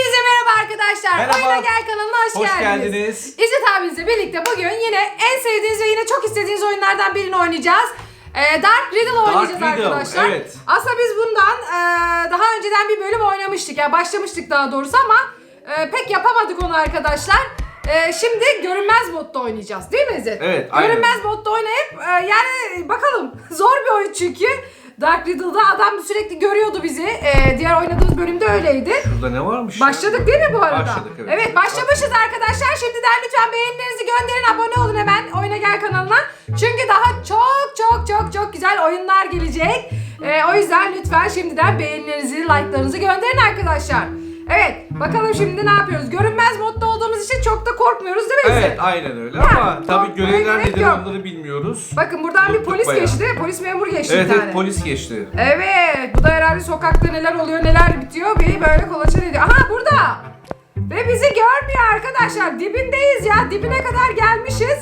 Hepinize merhaba arkadaşlar. Merhaba. Oyuna Gel kanalına hoş, Hoş geldiniz. geldiniz. İzzet abinizle birlikte bugün yine en sevdiğiniz ve yine çok istediğiniz oyunlardan birini oynayacağız. Ee, Dark Riddle oynayacağız Riddle, arkadaşlar. evet. Aslında biz bundan e, daha önceden bir bölüm oynamıştık. Yani başlamıştık daha doğrusu ama e, pek yapamadık onu arkadaşlar. E, şimdi görünmez modda oynayacağız değil mi İzzet? Evet, aynen. Görünmez modda oynayıp e, yani bakalım zor bir oyun çünkü. Dark Riddle'da adam sürekli görüyordu bizi. E, diğer oynadığımız bölümde öyleydi. Burada ne varmış? Başladık değil mi bu arada? Başladık, evet. başlamışız arkadaşlar. Şimdiden lütfen beğenilerinizi gönderin. Abone olun hemen Oyuna Gel kanalına. Çünkü daha çok çok çok çok güzel oyunlar gelecek. Ee, o yüzden lütfen şimdiden beğenilerinizi, like'larınızı gönderin arkadaşlar. Evet, bakalım şimdi ne yapıyoruz? Görünmez modda da korkmuyoruz değil mi? İzzet? Evet aynen öyle Yani, ama tabii korkmaya görevler gerek nedir yok. onları bilmiyoruz. Bakın buradan bir Unuttuk polis bayağı. geçti. Polis memur geçti Evet bir tane. evet polis geçti. Evet, bu da herhalde sokakta neler oluyor, neler bitiyor bir böyle kolaçan ediyor. Aha burada. Ve bizi görmüyor arkadaşlar. Dibindeyiz ya. Dibine kadar gelmişiz.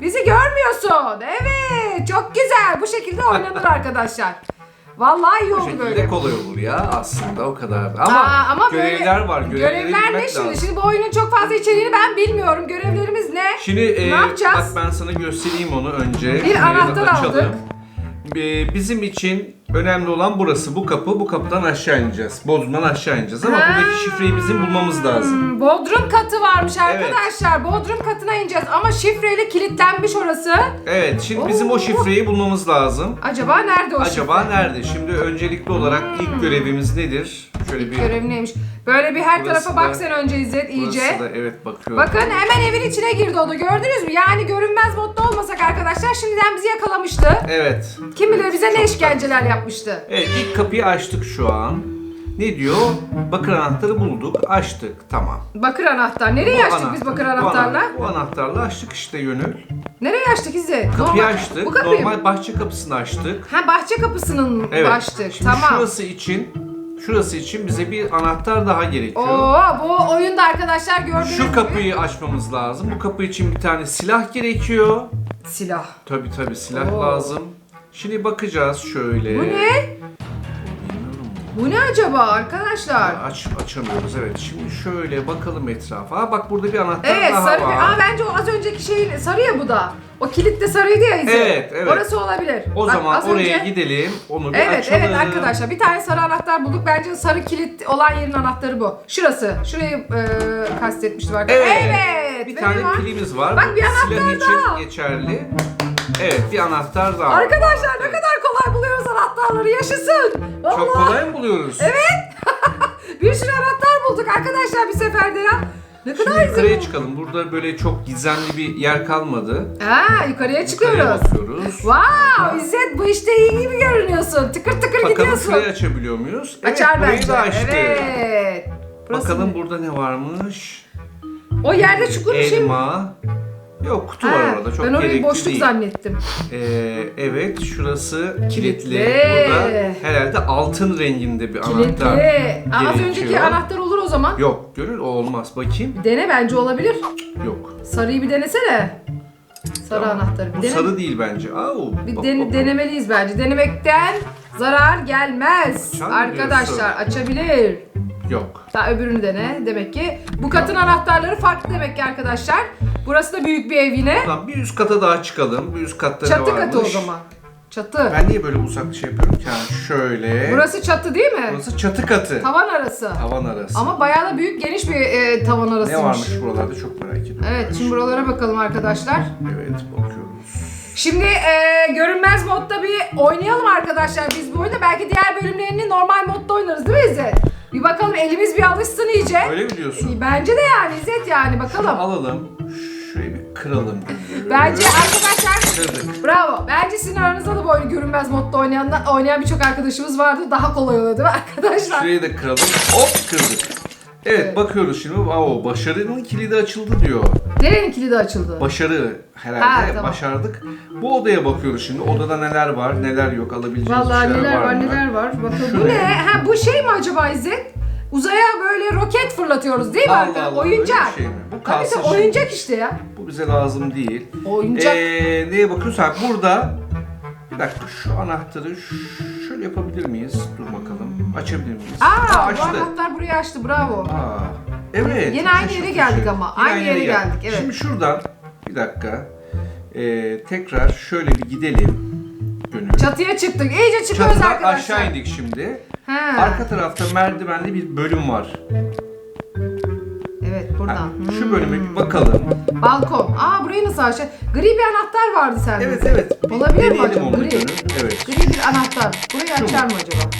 Bizi görmüyorsun. Evet, çok güzel. Bu şekilde oynanır arkadaşlar. Vallahi iyi Bu oldu şekilde böyle. kolay olur ya aslında o kadar. Ama, Aa, ama böyle- görevler var. Görevleri Görevler ne şimdi? lazım. Şimdi bu oyunun çok fazla içeriğini ben bilmiyorum. Görevlerimiz ne? Şimdi e, yapacağız? bak ben sana göstereyim onu önce. Bir Şurayı da anahtar açalım. aldık. E, bizim için önemli olan burası. Bu kapı. Bu kapıdan aşağı ineceğiz. Bodrumdan aşağı ineceğiz ama buradaki şifreyi bizim bulmamız lazım. Hmm, Bodrum katı varmış arkadaşlar. Bodrum katına ineceğiz ama şifreyle kilitlenmiş orası. Evet şimdi bizim Oo. o şifreyi bulmamız lazım. Acaba nerede o Acaba şifre? nerede? Şimdi öncelikli olarak ilk görevimiz nedir? Şöyle bir Görev neymiş? Böyle bir her Burası tarafa bak da- sen önce İzzet iyice. Burası da evet bakıyorum. Bakın hemen evin içine girdi o da gördünüz mü? Yani görünmez modda olmasak arkadaşlar şimdiden bizi yakalamıştı. Evet. Kim bilir bize ne işkenceler yapmıştı. Evet ilk kapıyı açtık şu an. Ne diyor? Bakır anahtarı bulduk. Açtık. Tamam. Bakır anahtar. Nereye Bu açtık anahtar- biz bakır bu anahtarla? ana- Bu, anahtarla açtık işte yönü. Nereye açtık İzzet? Kapıyı Normal- açtık. Bu kapıyı mı? Normal bahçe kapısını açtık. Ha bahçe kapısının Evet. açtık. Şimdi tamam. şurası için şurası için bize bir anahtar daha gerekiyor. Oo bu oyunda arkadaşlar gördüğünüz Şu gibi- kapıyı açmamız lazım. Bu kapı için bir tane silah gerekiyor. Silah. Tabi tabi silah Oo. lazım. Şimdi bakacağız şöyle. Bu ne? Bu ne acaba arkadaşlar? Aç, açamıyoruz evet. Şimdi şöyle bakalım etrafa. Ha bak burada bir anahtar Evet daha sarı var. Aa bence o az önceki şeyin sarı ya bu da. O kilit de sarıydı ya İzzet. Evet, evet. Orası olabilir. O Bak, zaman az oraya önce- gidelim. Onu bir Evet açalım. evet arkadaşlar bir tane sarı anahtar bulduk. Bence sarı kilit olan yerin anahtarı bu. Şurası. Şurayı e, kastetmiştim arkadaşlar. Evet. Evet. Bir ve tane ne var? pilimiz var. Bak, Bu bir anahtar silah için daha. geçerli. Evet bir anahtar daha. var. Arkadaşlar ne Evet. kadar anahtarları. Yaşasın. Vallahi. Çok kolay mı buluyoruz? Evet. Bir sürü anahtar bulduk arkadaşlar bir seferde ya. Ne Şimdi kadar güzel. yukarıya çıkalım. Burada böyle çok gizemli bir yer kalmadı. Ha, yukarıya çıkıyoruz. Yukarıya bakıyoruz. Wow İzzet bu işte iyi gibi görünüyorsun. Tıkır tıkır Bakalım gidiyorsun. şurayı açabiliyor muyuz? Açar evet, burayı bence. da açtık. Evet. Burası Bakalım ne? burada ne varmış? O yerde çukur bir şey mi? Elma. Yok kutu Ha, var orada çok ben orayı gerekli boşluk değil. zannettim. Ee, evet şurası kilitli. Kilitli. Burada herhalde altın renginde bir anahtar Kilitli. Aa, Az gerekiyor. önceki anahtar olur o zaman. Yok gönül o olmaz bakayım. Bir dene bence olabilir. Yok. Sarıyı bir denesene. Sarı Tamam. anahtarı. Bir Bu dene. sarı değil bence. O- Bir den- denemeliyiz bence. Denemekten zarar gelmez. Açar mı Arkadaşlar diyorsun? açabilir. Yok. Daha öbürünü dene. Demek ki bu katın anahtarları farklı demek ki arkadaşlar. Burası da büyük bir ev yine. Tamam bir üst kata daha çıkalım. Bir üst katta ne Çatı varmış? katı o zaman. Çatı. Ben niye böyle uzak şey yapıyorum ki? Yani şöyle. Burası çatı değil mi? Burası çatı katı. Tavan arası. Tavan arası. Ama bayağı da büyük geniş bir e, tavan ne arasıymış. varmış buralarda çok merak ediyorum. Evet şimdi buralara bakalım arkadaşlar. Evet bakıyoruz. Şimdi e, görünmez modda bir oynayalım arkadaşlar biz bu oyunu. Belki diğer bölümlerini normal modda oynarız değil mi İzzet? Bir bakalım elimiz bir alışsın iyice. Öyle mi diyorsun? Bence de yani İzzet yani bakalım. Alalım. Şurayı bir kıralım. Bence arkadaşlar Kırdık. bravo. Bence sizin aranızda da oyunu görünmez modda oynayan, oynayan birçok arkadaşımız vardı. Daha kolay oluyor değil mi arkadaşlar? Şurayı da kıralım. Hop kırdık. Evet, bakıyoruz şimdi. Oo, başarının kilidi açıldı diyor. Nerenin kilidi açıldı? Başarı herhalde. Ha, tamam. Başardık. Bu odaya bakıyoruz şimdi. Odada neler var, neler yok alabileceğimiz Vallahi şeyler neler var, mı? neler var. Bakın bu Şuraya. ne? Ha bu şey mi acaba İzzet? Uzaya böyle roket fırlatıyoruz değil mi Allah? Allah, Oyuncak. şey mi? Bu Tabii kalsın de oyuncak işte ya. Bu bize lazım değil. Oyuncak. Ee, neye bakıyoruz? Ha, burada bir dakika şu anahtarı ş- şöyle yapabilir miyiz? Dur bakalım. Açabilir miyiz? Aa, bu açtı. anahtar burayı açtı bravo. Aa, evet. Yine aynı yere geldik ama. Yine Aynı yere geldik, evet. Şimdi şuradan bir dakika. Ee, tekrar şöyle bir gidelim. Gönül. Çatıya çıktık. İyice çıkıyoruz Çatıdan arkadaşlar. aşağı indik şimdi. Ha. Arka tarafta merdivenli bir bölüm var. Buradan. Ha. Şu bölüme bir bakalım. Balkon. Aa burayı nasıl aşağı? Gri bir anahtar vardı sende. Evet evet. Bir Olabilir mi deneyelim acaba? onu Gri. Gönül. Evet. Gri bir anahtar. Burayı Şu mu? açar mı acaba?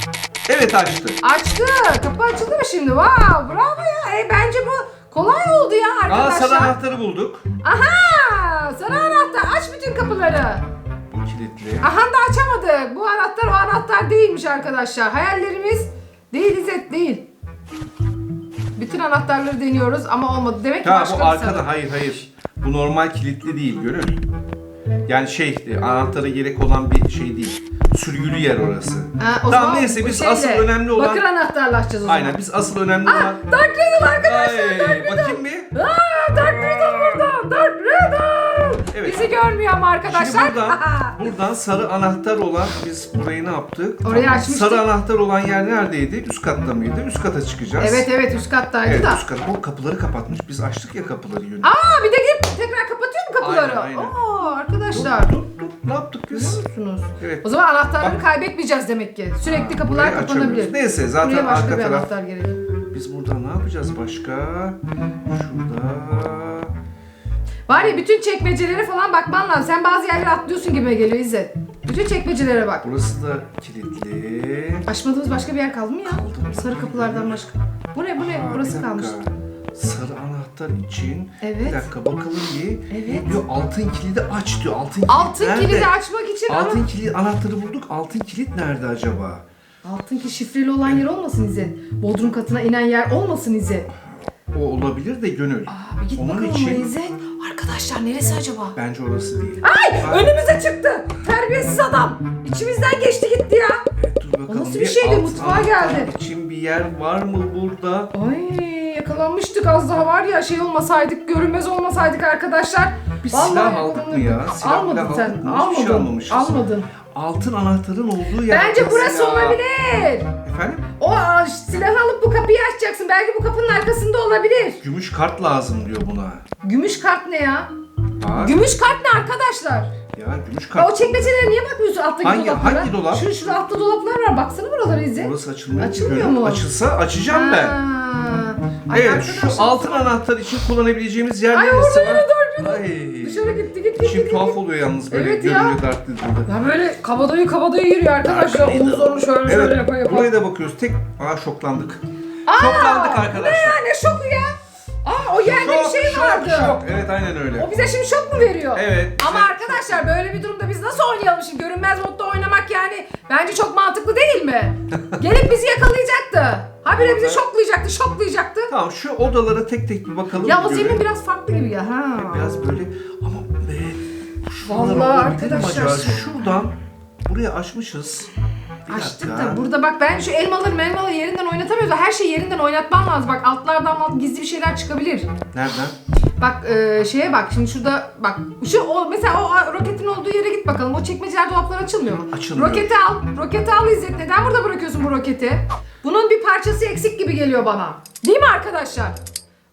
Evet açtı. Açtı. Kapı açıldı mı şimdi? Wow, bravo ya. E, bence bu kolay oldu ya Aa arkadaşlar. sarı anahtarı bulduk. Aha! Sarı anahtar. Aç bütün kapıları. Bu kilitli. Aha da açamadık. Bu anahtar o anahtar değilmiş arkadaşlar. Hayallerimiz değil İzzet değil. Bütün anahtarları deniyoruz ama olmadı. Demek ki Ha başka bu bir arkada sanat. hayır hayır. Bu normal kilitli değil Gönül. Yani şey e, anahtara gerek olan bir şey değil. Sürgülü yer orası. Ha, o tamam zaman neyse bu biz şeyle, asıl önemli olan Bakır anahtarla açacağız o zaman. Aynen biz asıl önemli olan Dark Riddle arkadaşlar. Ay, Dark Riddle. bakayım bir. Aa. Dark Riddle. Evet. Bizi görmüyor ama arkadaşlar. Şimdi buradan, buradan sarı anahtar olan biz burayı ne yaptık? Orayı açmıştık. Sarı anahtar olan yer neredeydi? Üst katta mıydı? Üst kata çıkacağız. evet evet üst kattaydı Evet da. üst kat. Bu kapıları kapatmış. Biz açtık ya kapıları yönü. Aa bir de gidip tekrar kapatıyor mu kapıları? Aynen, aynen. Aa arkadaşlar. Dur, dur, ne yaptık biz? Görüyor musunuz? Evet. O zaman anahtarları Bak. kaybetmeyeceğiz demek ki. Sürekli Ha, kapılar kapanabilir. Neyse zaten Buraya başka arka bir taraf. anahtar gerek. Biz burada ne yapacağız başka? Şurada. Var ya bütün çekmecelere falan bakman lazım. Sen bazı yerlere atlıyorsun gibime geliyor İzzet. Bütün çekmecelere bak. Burası da kilitli. Açmadığımız başka bir yer kaldı mı ya? Kaldı. Sarı kapılardan başka. Bu ne bu ne? Aa, bir Burası dakika. kalmış. Sarı anahtar için. Evet. Bir dakika bakalım bir. Evet. Diyor? Altın kilidi aç diyor. Altın kilit Altın nerede? kilidi açmak için Altın ama kilit anahtarı bulduk. Altın kilit nerede acaba? altın ki şifreli olan yer olmasın İzzet. Bodrum katına inen yer olmasın İzzet. O olabilir de gönül. Aa bir git Onun bakalım için- İzzet. Arkadaşlar neresi acaba? Bence orası değil. Ay önümüze çıktı. Terbiyesiz adam. İçimizden geçti gitti ya. Evet, dur bakalım. nasıl bir şeydi? alt Mutfağa anahtar geldi. için bir yer var mı burada? Ay yakalanmıştık az daha var ya şey olmasaydık görünmez olmasaydık arkadaşlar. Bir silah aldık mı ya? Silah Almadın sen. aldık mı? Hiçbir şey Almadın. almamışız. Almadın. Altın anahtarın olduğu yer. Bence burası silah. olabilir. Efendim? O aa, silahı alıp bu kapıyı açacaksın. Belki bu kapının arkasında olabilir. Gümüş kart lazım diyor buna. Gümüş kart ne ya? Bak. Gümüş kart ne arkadaşlar? Ya gümüş Ya kart. o çekmecelere niye bakmıyorsun alttaki Hangi- dolaplara? hangi dolap? Şu, şurada altta dolaplar var. Baksana buralara izle. Orası açılmıyor. Açılmıyor mu? Açılsa açacağım ben. Ha. Ay Evet arkadaşlar. şu altın anahtar için kullanabileceğimiz yer Ay orada var? yine Dark Ay. Dışarı gitti gitti gitti. İçim gitti. tuhaf oluyor yalnız böyle Evet ya. görünce Dark. Ya böyle kabadoyu kabadoyu yürüyor arkadaşlar. Omuzlarını şöyle şöyle yapa Evet yapa. buraya da bakıyoruz. Tek Aa şoklandık. Şoklandık arkadaşlar. ya ne şoku ya? Aa o yerde bir şey şok, vardı. şok. Evet aynen öyle. O bize şimdi şok mu veriyor? Evet. Ama arkadaşlar böyle bir durumda biz nasıl oynayalım şimdi? Görünmez modda oynamak yani bence çok mantıklı değil mi? Gelip bizi yakalayacaktı. Habire bizi şoklayacaktı, şoklayacaktı. Tamam şu odalara tek tek bir bakalım. Ya o zemin biraz farklı gibi ya. Ha. Biraz böyle ama be. Vallahi olabilir mi arkadaşlar. acaba? Şuradan buraya açmışız. Bir Açtık dakika. da burada bak ben şu elmaları melmaları yerinden oynatamıyoruz. Her şeyi yerinden oynatman lazım. Bak altlardan alt gizli bir şeyler çıkabilir. Nereden? Bak e, şeye bak şimdi şurada bak şu o mesela o a- roketin olduğu yere git bakalım. O çekmeceler dolaplar açılmıyor mu? Açılmıyor. Roketi al. Roketi al İzzet. Neden burada bırakıyorsun bu roketi? Bunun bir parçası eksik gibi geliyor bana. Değil mi arkadaşlar?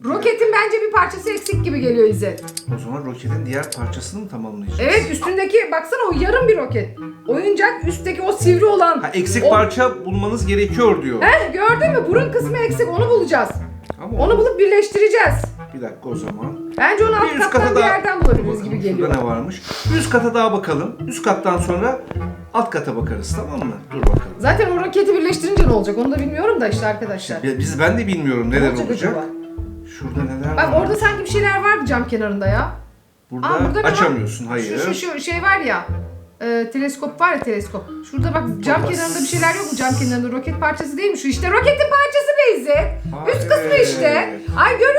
Roketin bence bir parçası eksik gibi geliyor İzzet. O zaman roketin diğer parçasını mı tamamlayacağız? Evet üstündeki baksana o yarım bir roket. Oyuncak üstteki o sivri olan. Ha, eksik o- parça bulmanız gerekiyor diyor. Heh gördün mü? Burun kısmı eksik onu bulacağız. Ama Onu bulup birleştireceğiz. bir dakika o zaman. Bence onu Bir alt üst kattan kata bir yerden bulabiliriz gibi geliyor. Şurada ne varmış? Üst kata daha bakalım. Üst kattan sonra alt kata bakarız tamam mı? Dur bakalım. Zaten o roketi birleştirince ne olacak onu da bilmiyorum da işte arkadaşlar. Ya Biz ben de bilmiyorum neler olacak olacak. acaba? Şurada neler Bak var? orada sanki bir şeyler vardı cam kenarında ya. Burada, Aa, burada ne var? açamıyorsun. Hayır. Şu, şu, şu şey var ya. e, teleskop var ya teleskop. Şurada bak cam kenarında bir şeyler yok mu cam kenarında? Roket parçası değil mi şu? işte roketin parçası Beyzi. Aa, Üst kısmı işte. Ay görüyorum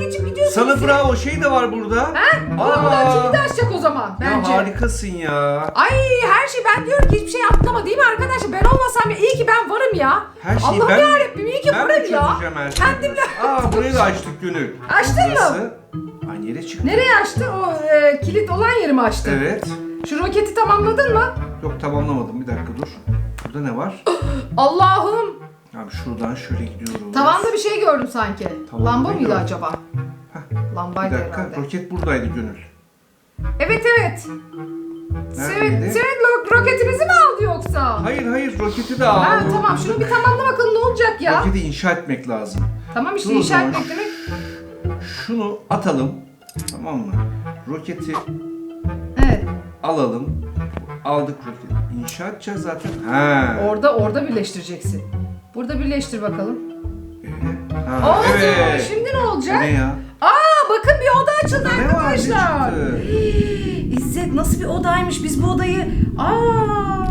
Önünden geçip gidiyorsun. Sana bravo şey de var burada. Ha? Aa, bu da kilidi açacak o zaman bence. Ya harikasın ya. Ay her şey ben diyorum ki hiçbir şey atlama değil mi arkadaşlar? Ben olmasam ya iyi ki ben varım ya. Her şeyi Allah'ım ben yarabbim iyi ki ben mi varım ya. çözeceğim her şeyi? Kendimle Aa burayı da açtık Gönül. Açtın mı? Burası Aynı yere çıktı. Nereye açtı? O e, kilit olan yeri mi açtı? Evet. Şu roketi tamamladın mı? Yok tamamlamadım bir dakika dur. Burada ne var? Allah'ım. Abi şuradan şöyle gidiyoruz. Tavanda bir şey gördüm sanki. Tavanda Lamba ne mıydı gördün? acaba? Heh, bir Lambaydı dakika. herhalde. Roket buradaydı Gönül. Evet evet. Neredeydi? Lo- roketinizi mi aldı yoksa? Hayır hayır roketi de al. Ha, tamam şunu bir tamamla bakalım ne olacak ya. Roketi inşa etmek lazım. Tamam işte Dur o inşa zaman. etmek demek. Şunu atalım. Tamam mı? Roketi Evet. alalım. Aldık roketi. İnşa edeceğiz zaten. Ha. Orada orada birleştireceksin. Burada birleştir bakalım. Ee, ha, Oldu. evet. Şimdi ne olacak? Ne ya? Aa bakın bir oda açıldı ne var? Ne arkadaşlar. çıktı? Hii, İzzet nasıl bir odaymış biz bu odayı. Aa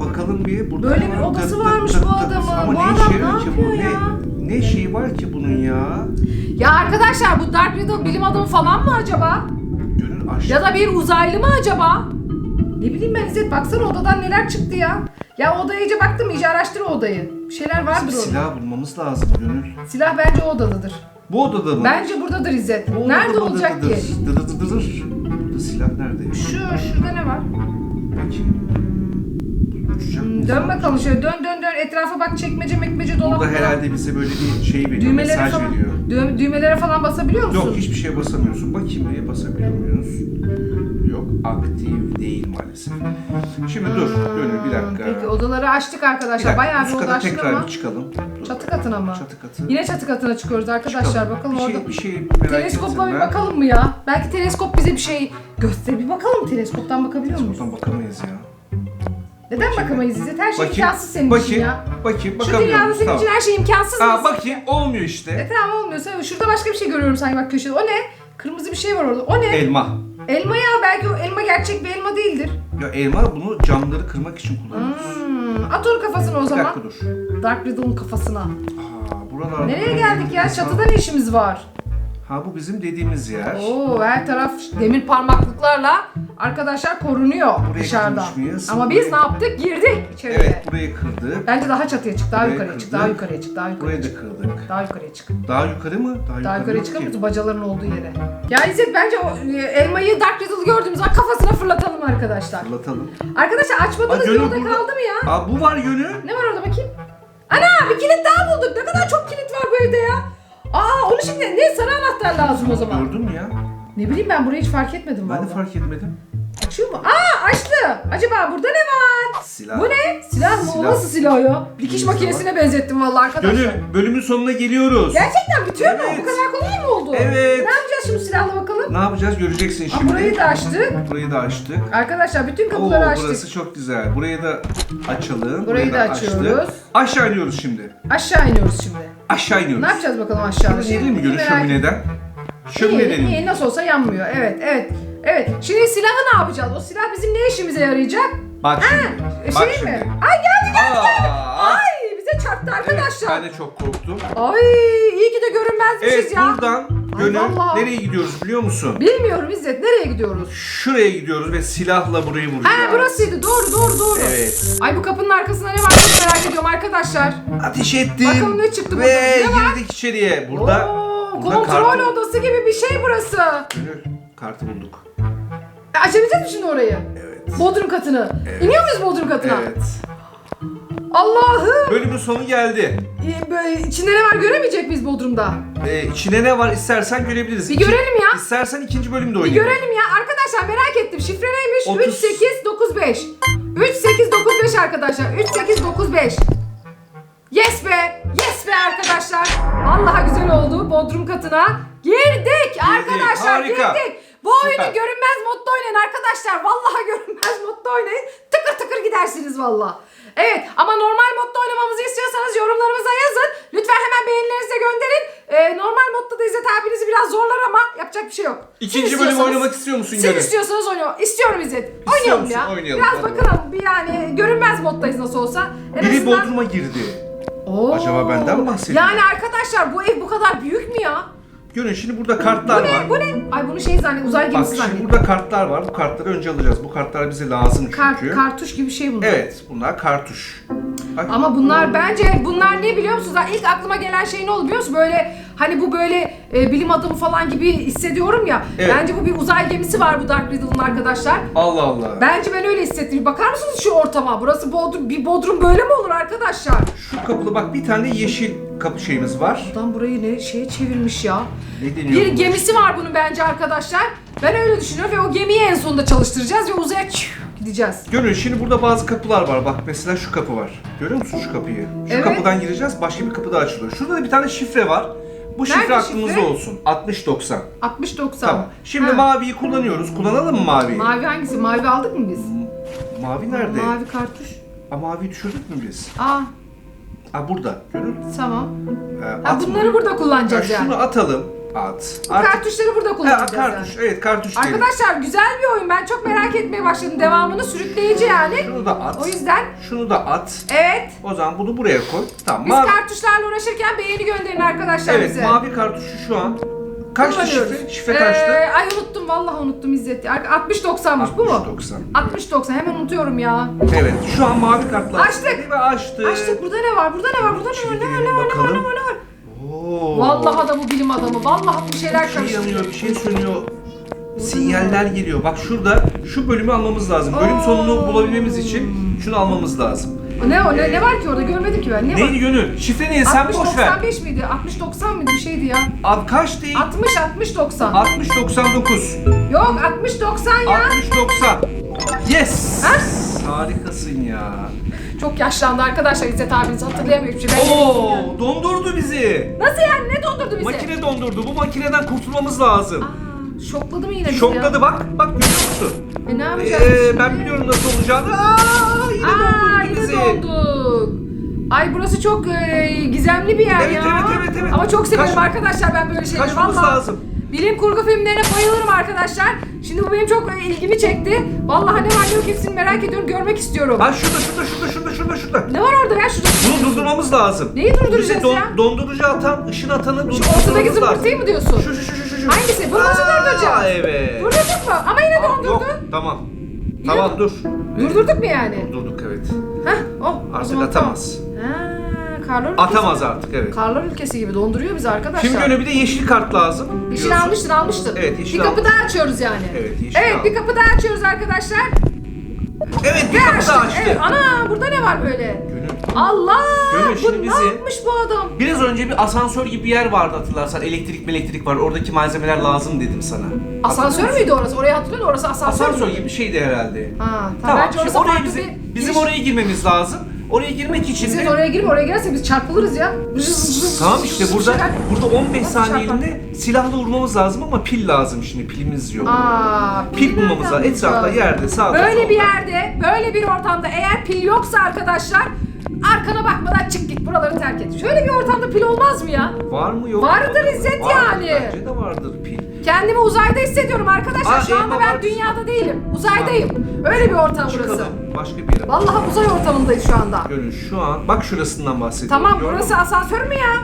Bakalım bir. Burada Böyle bir odası varmış bu adamın. Bu ne adam ne yapıyor ya? Ne, ne şeyi var ki bunun ya? ya arkadaşlar bu Dark Riddle bilim adamı falan mı acaba? Gönül. Ya da bir uzaylı mı acaba? Ne bileyim ben İzzet baksana odadan neler çıktı ya. Ya odaya iyice baktım iyice araştır o odayı. Bir şeyler vardır orada. silah bulmamız lazım Gönül. Silah bence o odadadır. Bu odada mı? Bence buradadır İzzet. Bu Nerede odada olacak ki? dıdır dıdır dıdır. Burada silah nerede? Şu şurada ne var? Bakayım. Uçacak? Dön bakalım şöyle dön dön dön etrafa bak çekmece mekmece dolap. Burada herhalde bize böyle bir şey veriyor, düğmelere mesaj falan, veriyor. düğme- düğmelere falan basabiliyor musun? Yok hiçbir şeye basamıyorsun. Bakayım diye basabiliyor muyuz? Aktif değil maalesef. Şimdi dur Gönül bir dakika. Peki odaları açtık Bir arkadaşlar. dakika, Bayağı bir üst oda kata açtık tekrar ama. bir çıkalım. Dur. Çatı katına mı? Çatı katı. Yine çatı katına çıkıyoruz arkadaşlar. Çıkalım. Bakalım bir orada. şey, bir şey merak Teleskopla ettim bir bakalım mı ya? Belki teleskop bize bir şey gösterir. Bir bakalım teleskoptan bakabiliyor muyuz? Buradan bakamayız ya. Neden bakamayız İzzet? Her şey imkansız senin bakayım, için ya. Bakayım Şu muyuz? senin Tamam. için her şey imkansız mı? Aa bakayım olmuyor E işte. tamam olmuyorsa şurada başka bir şey görüyorum sanki bak köşede. O ne? Kırmızı bir şey var orada. O ne? Elma. elma ya belki o elma gerçek bir elma değildir. Ya elma bunu camları kırmak için kullanıyoruz. Hmm, at onun kafasına o Bir zaman. dakika dur. Dark Riddle'ın kafasına. Aa, buralarda Nereye geldik ya? Çatıda ne işimiz var? Ha bu bizim dediğimiz yer. Oo her taraf demir parmaklıklarla arkadaşlar korunuyor Buraya dışarıda. girmiş miyiz? Ama biz ne yaptık? Girdik içeriye. Evet burayı kırdık. Bence daha çatıya çık, daha Burayı yukarıya çık, kırdık. daha yukarıya çık, daha yukarıya Burayı çık. da kırdık. Daha yukarıya çık. Daha yukarı mı? Daha, Daha yukarı yukarıya yok çıkar ki. mısın bacaların olduğu yere? Ya İzzet bence o e, elmayı Dark Riddle gördüğümüz an kafasına fırlatalım arkadaşlar. Fırlatalım. Arkadaşlar açmadığınız Aa, gönül oda burada. kaldı mı ya? Aa bu var yönü. Ne var orada bakayım? Ana bir kilit daha bulduk. Ne kadar çok kilit var bu evde ya. Aa onu şimdi ne sarı anahtar lazım o zaman. Gördün mü ya? Ne bileyim ben burayı hiç fark etmedim Ben de vallahi. fark etmedim. Açıyor mu? Aa açtı. Acaba burada ne var? Silah. Bu ne? Silah mı? O Silah. nasıl silah ya? Dikiş Silah. makinesine benzettim vallahi arkadaşlar. Gönül bölümün sonuna geliyoruz. Gerçekten bitiyor mu? Evet. Bu kadar kolay mı oldu? Evet. Ne yapacağız şimdi silahla bakalım? Ne yapacağız göreceksin Aa, şimdi. burayı da açtık. Burayı da açtık. Arkadaşlar bütün Oo kapıları açtık. burası çok güzel. Burayı da açalım. Burayı da açtık. açıyoruz. Aşağı iniyoruz şimdi. Aşağı iniyoruz şimdi. Aşağı iniyoruz. Ne yapacağız bakalım aşağıda? Şöyle inelim mi Merak- şömineden? İyi, Şömineden iyi, in. nasıl olsa yanmıyor. Evet, evet. Evet. Şimdi silahı ne yapacağız? O silah bizim ne işimize yarayacak? Bak E, şimdi. Bak şey şimdi. mi? Ay geldi geldi. Aa, Ay bize çarptı arkadaşlar. ben de çok korktum. Ay iyi ki de görünmezmişiz Evet ya. buradan Ay, Gönül vallahi. nereye gidiyoruz biliyor musun? Bilmiyorum İzzet nereye gidiyoruz? Şuraya gidiyoruz ve silahla burayı vuracağız. Ha burasıydı doğru doğru doğru. Evet. Ay bu kapının arkasında ne var çok merak ediyorum arkadaşlar. Ateş ettim. Bakalım ne çıktı Ve buradan, ne var? girdik içeriye. Burada, Oo, burada kontrol kartı- odası gibi bir şey burası. Gönül kartı bulduk. E, açabilecek misin şimdi orayı? Evet. Bodrum katını. İniyor muyuz Bodrum katına? Evet. Allah'ım. Bölümün sonu geldi. E, böyle içinde ne var göremeyecek miyiz Bodrum'da? Ee, içine ne var istersen görebiliriz. Bir İki- görelim ya. İstersen ikinci bölümde Bir oynayalım. görelim ya. Arkadaşlar merak ettim. Şifre neymiş? 30. 3895. 3895 arkadaşlar. 3895. Yes be. Yes be arkadaşlar. Vallahi güzel oldu. Bodrum katına girdik arkadaşlar. harika. Girdik. Bu Süper. oyunu görünmez modda oynayın arkadaşlar. Vallahi görünmez modda oynayın. Tıkır tıkır gidersiniz vallahi. Evet ama normal modda oynamamızı istiyorsanız yorumlarımıza yazın. Lütfen hemen beğenilerinizi gönderin. Ee, normal modda da İzzet abinizi biraz zorlar ama yapacak bir şey yok. İkinci bölüm istiyorsanız- oynamak istiyor musun Siz Gönül? istiyorsanız oynayalım. İstiyorum İzzet. Oynayalım musun? ya. Oynayalım, Biraz hadi bakalım. Bir yani görünmez moddayız nasıl olsa. En Biri azından- Bodrum'a girdi. Oo. Acaba benden mi bahsediyor? Yani arkadaşlar bu ev bu kadar büyük mü ya? Gönül şimdi burada Bu kartlar var. ne? Bu ne? Ay bunu şey zannet, uzay Bak gemisi şimdi zannet. burada kartlar var. Bu kartları önce alacağız. Bu kartlar bize lazım Kart, çünkü. kartuş gibi şey bunlar. Evet bunlar kartuş. Bak, Ama bunlar bence bunlar ne biliyor musunuz? İlk aklıma gelen şey ne oldu biliyor musun? Böyle Hani bu böyle e, bilim adamı falan gibi hissediyorum ya. Evet. Bence bu bir uzay gemisi var bu Dark Riddle'ın arkadaşlar. Allah Allah. Bence ben öyle hissettim. Bakar mısınız şu ortama? Burası Bodrum. Bir Bodrum böyle mi olur arkadaşlar? Şu kapılı bak bir tane yeşil kapı şeyimiz var. Buradan burayı ne şeye çevirmiş ya. Ne deniyor? Bir gemisi var bunun bence arkadaşlar. Ben öyle düşünüyorum ve o gemiyi en sonunda çalıştıracağız ve uzaya gideceğiz. Gönül şimdi burada bazı kapılar var. Bak mesela şu kapı var. Görüyor musun şu kapıyı? Şu Evet. kapıdan gireceğiz başka bir kapı daha açılıyor. Şurada da bir tane şifre var. Bu şifre Nerede aklımızda şifre? olsun. 60-90. 60-90. Tamam. Şimdi Ha. maviyi kullanıyoruz. Kullanalım mı maviyi? Mavi hangisi? Mavi aldık mı biz? Mavi nerede? Mavi kartuş. Aa, maviyi düşürdük mü biz? Aa Aa burada. Gönül. tamam. Ee, Ha, atma. bunları burada kullanacağız Ya yani. şunu atalım. At. Bu kartuşları burada Ha, kullanacağız kartuş. yani. Evet kartuş diyelim. Arkadaşlar güzel bir oyun. Ben çok merak etmeye başladım. Devamını sürükleyici yani. Şunu da at. O yüzden Şunu da at. evet. O zaman bunu buraya koy. Tamam. Biz mavi. kartuşlarla uğraşırken beğeni gönderin arkadaşlar Evet bize. mavi kartuşu şu an. Kaçtı Kullanıyoruz. şifre? Şifre kaçtı? Ee, ay unuttum vallahi unuttum İzzet. 60-90'mış bu mu? 90. 60-90 hemen unutuyorum ya. Evet şu an mavi kartlar. Açtık. Ve açtık. Açtık burada ne var? Burada ne var? Burada ne var? Ne var? Ne var? Ne var? Bakalım. Ne var? Ne var? Oo. Vallahi da bu bilim adamı. Vallahi bir şeyler bir şey karıştırıyor. yanıyor, bir şey sönüyor. Sinyaller geliyor. Bak şurada şu bölümü almamız lazım. Bölüm sonunu bulabilmemiz için şunu almamız lazım. Ne o? Ne, ne var ki orada? Görmedim ki ben. Ne Neydi var? gönül? Şifre neydi? Sen boş ver. 60-95 miydi? 60-90 mıydı? Bir şeydi ya. Abi kaç değil? 60-60-90. 60 99. Yok 60-90 ya. 60 90. Yes. Ha? Harikasın ya. Çok yaşlandı arkadaşlar İzzet abiniz hatırlayamıyor hiçbir şey. Ben Oo, dondurdu bizi. Nasıl yani? Ne dondurdu bizi? Makine dondurdu. Bu makineden kurtulmamız lazım. Aa, şokladı mı yine bizi Şokladı ya? bak. Bak görüyor musun? E ne yapacağız Ee, ben biliyorum nasıl olacağını. Aa, yine Aa dondurdu yine bizi. donduk. Ay burası çok e, gizemli bir yer Evet, ya. evet, evet, evet. Ama çok severim Kaç- arkadaşlar ben böyle şeyleri. Kaçmamız Vallahi lazım. Bilim kurgu filmlerine bayılırım arkadaşlar. Şimdi bu benim çok e, ilgimi çekti. Vallahi ne var ne yok hepsini merak ediyorum. Görmek istiyorum. Ha şurada şurada şurada şurada şurada şurada. Ne var orada ya? Şurada. Bunu durdurmamız lazım. Neyi durduracağız Bize don- ya? dondurucu atan, ışın atanı Şu durdurmamız ortadaki lazım. zımbırtıyı mı diyorsun? Şu şu şu şu şu. Hangisi? Bunu nasıl Aa, durduracağız? Evet. Durdurduk mu? Ama yine Aa, dondurdu. Yok tamam. Tamam dur. Durdurduk mu yani? Durdurduk evet. Heh, oh. o Artık zaman atamaz. tamam. Ha, karlar ülkesi. Atamaz artık evet. Karlar ülkesi gibi donduruyor bizi arkadaşlar. Şimdi gönül bir de yeşil kart lazım. Yeşil biliyorsun. almıştın almıştın. Evet, yeşil Bir kapı aldım. daha açıyoruz yani. Evet, yeşil Evet bir aldım. kapı daha açıyoruz arkadaşlar. Evet bir Ve kapı açtık. daha açtı. Evet. Ana burada ne var böyle? Gönül. Allah! Gönül, bu şimdi ne bizi- yapmış bu adam? Biraz önce bir asansör gibi bir yer vardı hatırlarsan. Elektrik elektrik var. Oradaki malzemeler lazım dedim sana. Asansör müydü orası? Orayı hatırlıyor musun? Orası asansör, Asansör müydü? gibi bir şeydi herhalde. Ha, tamam. Bence Şimdi orası oraya farklı bizim, bir bizim giriş- oraya girmemiz lazım. Oraya girmek için Biz de oraya girip oraya girersek biz çarpılırız ya. Tamam işte burada burada 15 Nasıl silahla vurmamız lazım ama pil lazım şimdi. Pilimiz yok. Aa, Pil bulmamız lazım. Etrafta yerde sağda Böyle bir yerde, böyle bir ortamda eğer pil yoksa arkadaşlar arkana bakmadan çık git buraları terk et. Şöyle bir ortamda pil olmaz mı ya? Var mı yok mu? Vardır İzzet yani. Bence de vardır pil. Kendimi uzayda hissediyorum arkadaşlar. Aa, Şu anda ben var. dünyada değilim. Uzaydayım. Öyle bir ortam burası. Çıkalım başka bir yere. Vallahi uzay ortamındayız şu anda. Gönül şu an bak şurasından bahsediyorum. Tamam gördün burası mü? asansör mü ya?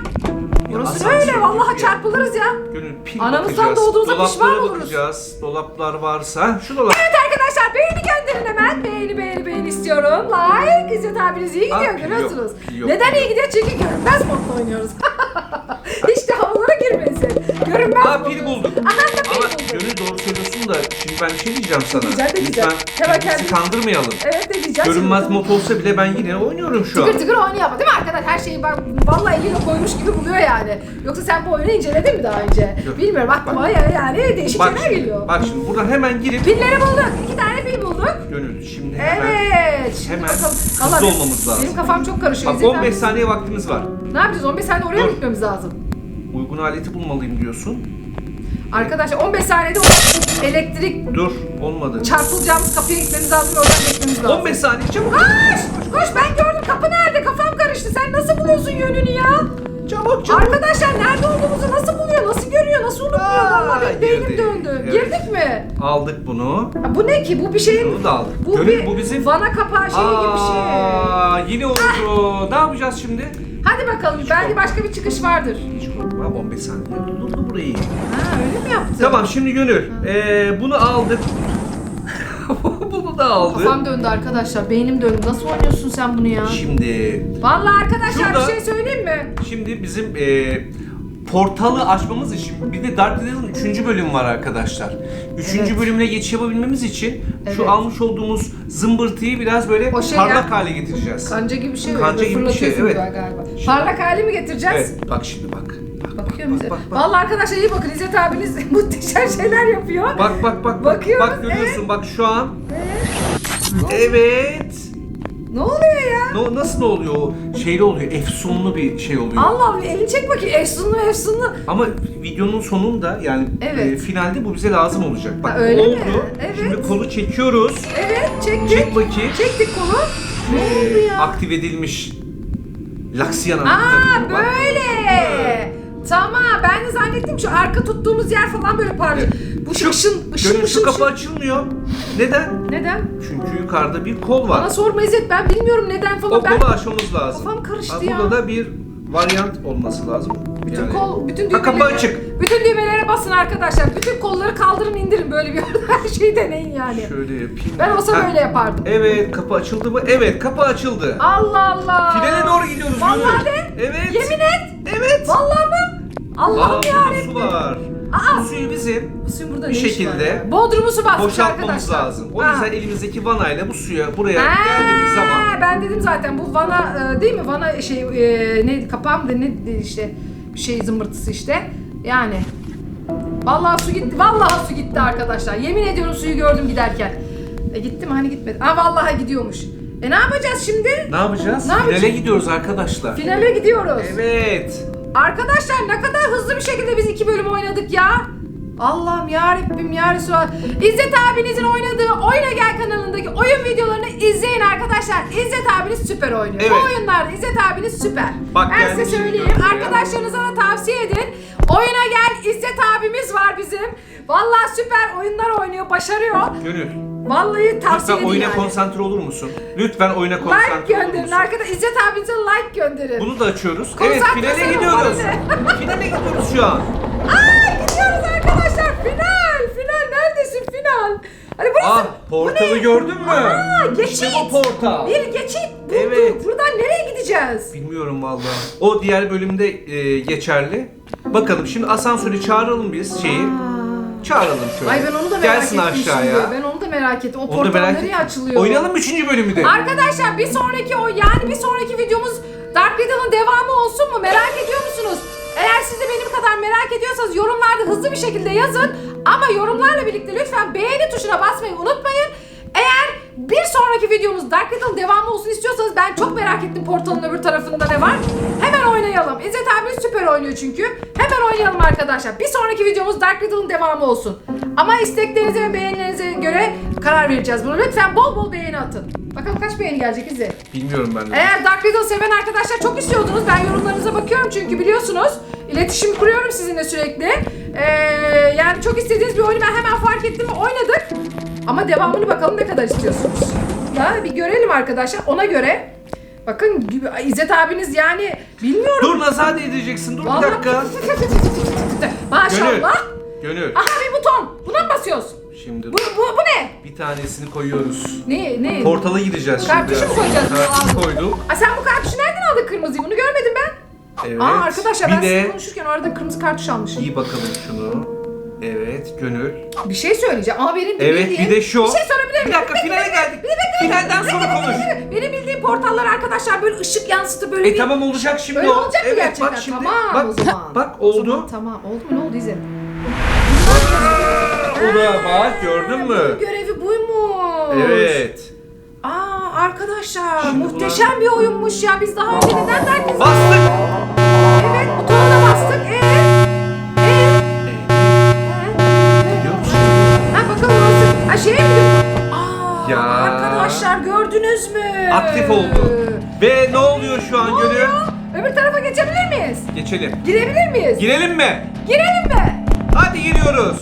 Burası asansör öyle. gibi Vallahi ya. çarpılırız ya. Gönül pil Anamızdan bakacağız. doğduğumuza Dolaplara pişman oluruz. bakacağız. Dolaplar varsa. Şu dolap. Evet arkadaşlar beğeni gönderin hemen. Beğeni beğeni beğeni istiyorum. Like İzzet abiniz iyi gidiyor Aa, görüyorsunuz. yok, pil yok, Neden pil iyi yok. gidiyor? Çünkü görünmez modda oynuyoruz. işte havalara Aa modu. pil bulduk. Aha da pil Ama bulduk. Gönül doğru söylüyorsun da şimdi ben bir şey diyeceğim sana. diyeceksin, ne Lütfen? Hemen kandırmayalım. Evet ne diyeceğiz? Görünmez mod olsa bile ben yine oynuyorum şu Tıkır an. tıkır oynuyor ama değil mi arkadaş? Her şeyi ben vallahi eliyle koymuş gibi buluyor yani. Yoksa sen bu oyunu inceledin mi daha önce? Yok. Bilmiyorum aklıma ya yani değişik Bak şeyler şimdi, geliyor. bak şimdi buradan hemen girip Pilleri bulduk. İki tane pil bulduk. Gönül şimdi hemen Evet. Şimdi hemen bakalım. hızlı Vallahi benim- olmamız lazım. Benim kafam çok karışıyor. Bak İzzet 15 abi. saniye vaktimiz var. Ne yapacağız? 15 saniye oraya mı gitmemiz lazım? Uygun aleti bulmalıyım diyorsun. Arkadaşlar 15 saniyede o elektrik Dur olmadı. çarpılacağımız kapıya gitmemiz lazım oradan geçmemiz lazım. 15 saniye çabuk. Koş! Koş ben gördüm kapı nerede? Kafam karıştı. Sen nasıl buluyorsun yönünü ya? Çabuk çabuk. Arkadaşlar nerede olduğumuzu nasıl buluyor? Nasıl görüyor? Nasıl unutuyor? Aa, Vallahi benim beynim girdik. döndü. Evet. Girdik mi? Aldık bunu. Ya bu ne ki? Bu bir şeyin... Bunu da aldık. Bu Gönül, bir bu bizim- vana kapağı şeyi gibi bir şey. Aa, yine oldu. Ne yapacağız şimdi? Hadi bakalım. Belki korkma. başka bir çıkış vardır. Hiç korkma 15 saniye durdurdu burayı. Ha öyle mi yaptı? Tamam şimdi Gönül. Ee, bunu aldık. bunu da aldık. Kafam döndü arkadaşlar. Beynim döndü. Nasıl oynuyorsun sen bunu ya? Şimdi Vallahi arkadaşlar Şurada- bir şey söyleyeyim mi? şimdi bizim ee, portalı açmamız için bir de Dark Riddle'ın 3. bölümü var arkadaşlar. 3. Evet. bölümüne geçiş yapabilmemiz için Evet. şu almış olduğumuz zımbırtıyı biraz böyle O şey parlak ya. hale getireceğiz. Kanca gibi bir şey Kanca gibi bir şey, evet. galiba. Parlak hali mi getireceğiz? Evet bak şimdi bak. Bak, Bakıyor musun? bak, bak, bak. Vallahi arkadaşlar iyi bakın İzzet abiniz muhteşem şeyler yapıyor. Bak bak bak bak. Bakıyoruz, Bak görüyorsun bak şu an. Evet. Ne oluyor ya? No, nasıl ne oluyor o? Şeyli oluyor. Efsunlu bir şey oluyor. Allah Allah elini çek bakayım. Efsunlu efsunlu. Ama videonun sonunda yani Evet. e, finalde bu bize lazım olacak. Bak Ha, öyle oldu. mi? Evet. Şimdi kolu çekiyoruz. Evet çektik. Çek bakayım. Çektik kolu. Ne oldu Ee, ya? aktif edilmiş. Laksiyan Aa anahtarı. Bak. böyle. Tamam ben de zannettim şu arka tuttuğumuz yer falan böyle parlıyor. Bu Şu, ışın ışın Gönül, ışın. şu kapı ışın. açılmıyor. Neden? Neden? Çünkü yukarıda bir kol var. Bana sorma İzzet ben bilmiyorum neden falan. o ben kolu açmamız lazım. Kafam karıştı Ha, ya. Burada da bir varyant olması lazım. Bütün Yani- kol, bütün Ha, kapı düğmeleri, açık. bütün düğmelere basın arkadaşlar. Bütün kolları kaldırın indirin böyle bir her şeyi deneyin yani. Şöyle yapayım. Ben olsam Ha, öyle yapardım. Evet kapı açıldı mı? Evet kapı açıldı. Allah Allah. Finale doğru gidiyoruz Vallahi de. Evet. Yemin et. Evet. Vallahi mı? Allah'ım burada yarabbim. su var. Aa. Bu suyu bizim Bu suyun burada Bir ne işi şekilde ya? Bodrumu su basmış boşaltmamız arkadaşlar. lazım. O Ha. yüzden elimizdeki vanayla bu suya buraya Ha, geldiğimiz zaman ben dedim zaten bu vana e, değil mi? Vana şey e, ne kapağı mı da ne de işte şey zımbırtısı işte. Yani Vallahi su gitti. Vallahi su gitti arkadaşlar. Yemin ediyorum suyu gördüm giderken. E gitti mi? Hani gitmedi. Aa vallahi gidiyormuş. E ne yapacağız şimdi? ne yapacağız? Ne yapacağız? Finale gidiyoruz arkadaşlar. Finale gidiyoruz. Evet. Arkadaşlar ne kadar hızlı bir şekilde biz iki bölüm oynadık ya. Allah'ım ya Rabbim ya Resulallah. İzzet abinizin oynadığı Oyna Gel kanalındaki oyun videolarını izleyin arkadaşlar. İzzet abiniz süper oynuyor. Evet. Bu oyunlarda İzzet abiniz süper. Bak ben size söyleyeyim. Arkadaşlarınıza da tavsiye edin. Oyna Gel İzzet abimiz var bizim. Vallahi süper oyunlar oynuyor, başarıyor. Gönül. Vallahi tavsiye Lütfen oyuna yani. konsantre olur musun? Lütfen oyuna konsantre Like olur gönderin musun? arkadaş. İzzet abinize like gönderin. Bunu da açıyoruz. Evet Konsantrasyon finale gidiyoruz. finale gidiyoruz şu an. Aa gidiyoruz arkadaşlar. Final. Final final? Hani burası. Ah portalı gördün mü? Aa geçit. İşte bu portal. Bir geçit bulduk. Evet. Buradan nereye gideceğiz? Bilmiyorum vallahi. O diğer bölümde e, geçerli. Bakalım şimdi asansörü çağıralım biz şeyi. Çağıralım şöyle. Ay ben onu da merak Gelsin ettim aşağıya. şimdi. Ben onu da merak ettim. O Onu da portal merak nereye ettim. açılıyor? Oynayalım mı üçüncü bölümü de? Arkadaşlar bir sonraki o yani bir sonraki videomuz Dark Riddle'ın devamı olsun mu? Merak ediyor musunuz? Eğer siz de benim kadar merak ediyorsanız yorumlarda hızlı bir şekilde yazın. Ama yorumlarla birlikte lütfen beğeni tuşuna basmayı unutmayın. Eğer bir sonraki videomuz Dark Riddle'ın devamı olsun istiyorsanız ben çok merak ettim portalın öbür tarafında ne var. Hemen oynayalım. İzzet abimiz süper oynuyor çünkü. Hemen oynayalım arkadaşlar. Bir sonraki videomuz Dark Riddle'ın devamı olsun. Ama isteklerinize ve beğenilerinize göre karar vereceğiz bunu. Lütfen bol bol beğeni atın. Bakalım kaç beğeni gelecek İzzet. Bilmiyorum ben de. Eğer Dark Riddle seven arkadaşlar çok istiyordunuz. Ben yorumlarınıza bakıyorum çünkü biliyorsunuz. İletişim kuruyorum sizinle sürekli. Ee, yani çok istediğiniz bir oyunu ben hemen fark ettim ve oynadık. Ama devamını bakalım ne kadar istiyorsunuz. Ya bir görelim arkadaşlar. Ona göre bakın İzzet abiniz yani bilmiyorum. Dur nazar edeceksin. Dur bir Vallahi- dakika. Maşallah. Gönül. Aha bir buton. Buna mı basıyoruz? Şimdi Bu, bu, bu ne? bir tanesini koyuyoruz. Ne? Ne? Portala gideceğiz şimdi. Kartuşu mu koyacağız? Kartuşu koyduk. Aa, sen bu kartuşu nereden aldın kırmızıyı? Bunu görmedim ben. Evet. Aa arkadaşlar bir ben de sizinle konuşurken orada kırmızı kartuş almışım. iyi bakalım şunu. Evet Gönül. Bir şey söyleyeceğim ama benim de Evet, bildiğim... bir de şu. Bir şey sorabilir miyim? Bir dakika, finale geldik. Bir bekle. Finalden sonra bekle, konuş. bekle. Benim bildiğim portallar arkadaşlar böyle ışık yansıtır böyle E bir... tamam olacak şimdi Öyle o. olacak mı evet, gerçekten? Bak şimdi. Tamam bak, o zaman. Bak oldu. zaman tamam. Oldu mu? Ne oldu İzzet? O da bak gördün mü? Görevi buymuş. Evet. Aa arkadaşlar Şimdi muhteşem bir oyunmuş ya. Biz daha önce neden derken... Bastık. Evet butona da bastık. Ee? Ee? Ee? Gidiyoruz. Ha bakalım nasıl? Ha şeye mi? Aa, Ya. arkadaşlar gördünüz mü? Aktif oldu. Ve ne oluyor şu an Ne Gönül? oluyor? Öbür tarafa geçebilir miyiz? Geçelim. Girebilir miyiz? Girelim mi? Girelim mi? Hadi giriyoruz.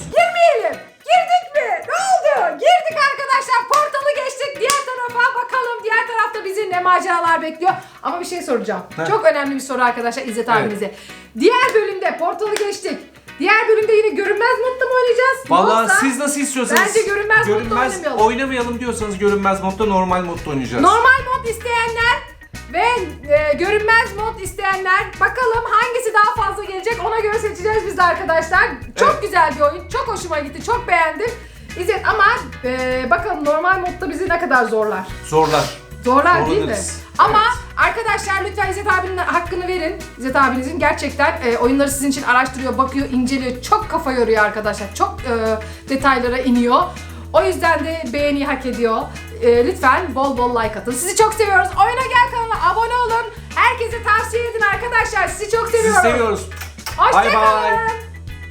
Maceralar bekliyor. Ama bir şey soracağım. Heh. Çok önemli bir soru arkadaşlar İzzet Evet. abimize. Diğer bölümde portalı geçtik. Diğer bölümde yine görünmez modda mı oynayacağız? Vallahi Yoksa siz nasıl istiyorsanız. Bence görünmez modda görünmez oynamayalım. oynamayalım diyorsanız görünmez modda normal modda oynayacağız. Normal mod isteyenler Ve e, görünmez mod isteyenler bakalım hangisi daha fazla gelecek ona göre seçeceğiz biz de arkadaşlar. Çok Evet. güzel bir oyun. Çok hoşuma gitti. Çok beğendim. İzzet ama e, bakalım normal modda bizi ne kadar zorlar. Zorlar. Zorlar değil mi? Zorlanırız. Ama arkadaşlar lütfen İzzet abinin hakkını verin. İzzet abinizin gerçekten e, oyunları sizin için araştırıyor, bakıyor, inceliyor. Çok kafa yoruyor arkadaşlar. Çok e, detaylara iniyor. O yüzden de beğeniyi hak ediyor. E, lütfen bol bol like atın. Sizi çok seviyoruz. Oyuna Gel kanalına abone olun. Herkese tavsiye edin arkadaşlar. Sizi çok Sizi seviyorum. seviyoruz. Hoşçakalın. Bay bay.